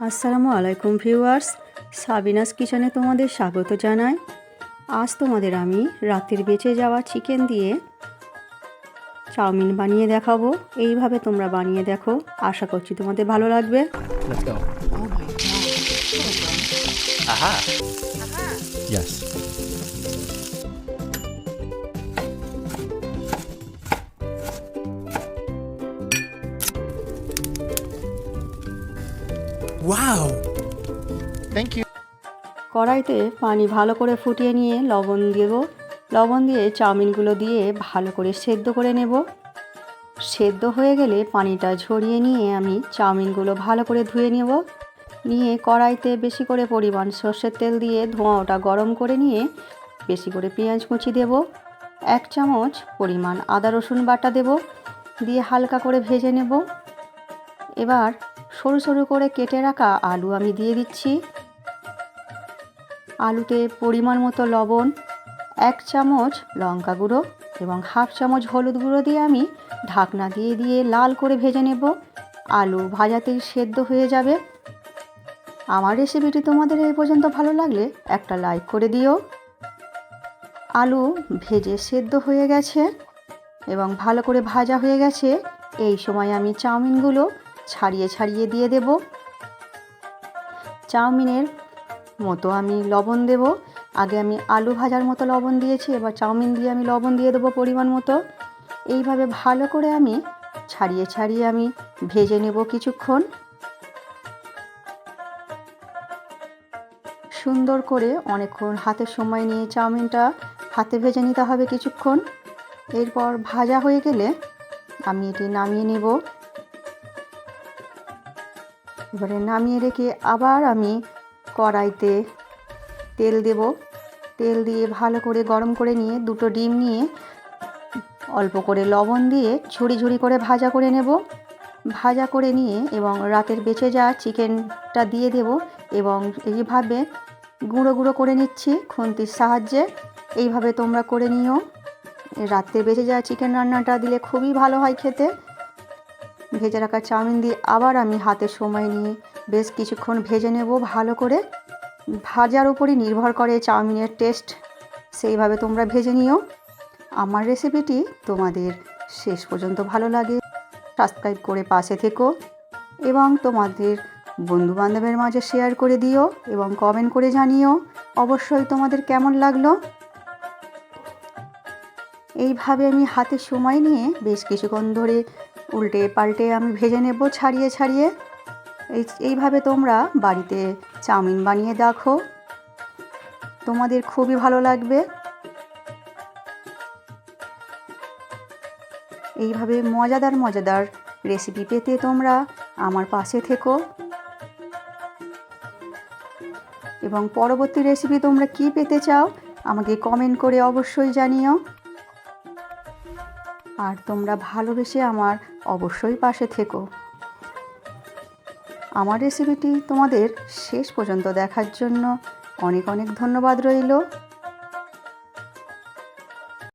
আসসালামু আলাইকুম viewers Sabinus কিচেনে তোমাদের স্বাগত জানাই। আজ তোমাদের আমি রাতের বেঁচে যাওয়া চিকেন দিয়ে চাউমিন বানিয়ে দেখাবো। এইভাবে তোমরা বানিয়ে দেখো আশা করছি তোমাদের ভালো লাগবে। Yes. Wow. Thank you. কড়াইতে পানি ভালো করে ফুটিয়ে নিয়ে লবণ দেবো। লবণ দিয়ে চাউমিনগুলো দিয়ে ভালো করে সেদ্ধ করে নেব। সেদ্ধ হয়ে গেলে পানিটা ঝরিয়ে নিয়ে আমি চাউমিনগুলো ভালো করে ধুয়ে নেব। নিয়ে কড়াইতে বেশি করে পরিমাণ সর্ষের তেল দিয়ে ধোঁয়াটা গরম করে নিয়ে বেশি করে পেঁয়াজ কুচি দেব। এক চামচ পরিমাণ আদা রসুন বাটা দেব। দিয়ে হালকা করে ভেজে নেব। এবার সরু সরু করে কেটে রাখা আলু আমি দিয়ে দিচ্ছি। আলুতে পরিমাণ মতো লবণ, এক চামচ লঙ্কা গুঁড়ো এবং হাফ চামচ হলুদ গুঁড়ো দিয়ে আমি ঢাকনা দিয়ে দিয়ে লাল করে ভেজে নেব। আলু ভাজাতেই সেদ্ধ হয়ে যাবে। আমার রেসিপিটি তোমাদের এই পর্যন্ত ভালো লাগলে একটা লাইক করে দিও। আলু ভেজে সেদ্ধ হয়ে গেছে এবং ভালো করে ভাজা হয়ে গেছে। এই সময় আমি চাউমিনগুলো ছাড়িয়ে ছাড়িয়ে দিয়ে দেব। চাউমিনের মতো আমি লবণ দেব। আগে আমি আলু ভাজার মতো লবণ দিয়েছি, এবার চাউমিন দিয়ে আমি লবণ দিয়ে দেবো পরিমাণ মতো। এইভাবে ভালো করে আমি ছাড়িয়ে ছাড়িয়ে আমি ভেজে নেব কিছুক্ষণ। সুন্দর করে অনেকক্ষণ হাতের সময় নিয়ে চাউমিনটা হাতে ভেজে নিতে হবে কিছুক্ষণ। এরপর ভাজা হয়ে গেলে আমি এটি নামিয়ে নেব। এবারে নামিয়ে রেখে আবার আমি কড়াইতে তেল দেব। তেল দিয়ে ভালো করে গরম করে নিয়ে দুটো ডিম নিয়ে অল্প করে লবণ দিয়ে ঝুড়ি ঝুড়ি করে ভাজা করে নেব। ভাজা করে নিয়ে এবং রাতের বেঁচে যাওয়া চিকেনটা দিয়ে দেব এবং এইভাবে গুঁড়ো গুঁড়ো করে নিচ্ছি খুন্তির সাহায্যে। এইভাবে তোমরা করে নিও। রাত্রে বেঁচে যাওয়া চিকেন রান্নাটা দিলে খুবই ভালো হয় খেতে। ভেজে রাখা চাউমিন দিয়ে আবার আমি হাতের সময় নিয়ে বেশ কিছুক্ষণ ভেজে নেব ভালো করে। ভাজার উপরই নির্ভর করে চাউমিনের টেস্ট। সেইভাবে তোমরা ভেজে নিও। আমার রেসিপিটি তোমাদের শেষ পর্যন্ত ভালো লাগে। সাবস্ক্রাইব করে পাশে থেকো এবং তোমাদের বন্ধুবান্ধবের মাঝে শেয়ার করে দিও এবং কমেন্ট করে জানিও অবশ্যই তোমাদের কেমন লাগল। এইভাবে আমি হাতে সময় নিয়ে বেশ কিছুক্ষণ ধরে উল্টে পাল্টে আমি ভেজে নেব ছাড়িয়ে ছাড়িয়ে। এই, এইভাবে তোমরা বাড়িতে চাউমিন বানিয়ে দেখো। তোমাদের খুবই ভালো লাগবে। এইভাবে মজাদার মজাদার রেসিপি পেতে তোমরা আমার পাশে থেকো। এবং পরবর্তী রেসিপি তোমরা কি পেতে চাও, আমাকে কমেন্ট করে অবশ্যই জানিও। আর তোমরা ভালোবেসে আমার অবশ্যই পাশে থেকো। আমার রেসিপিটি তোমাদের শেষ পর্যন্ত দেখার জন্য অনেক অনেক ধন্যবাদ রইল।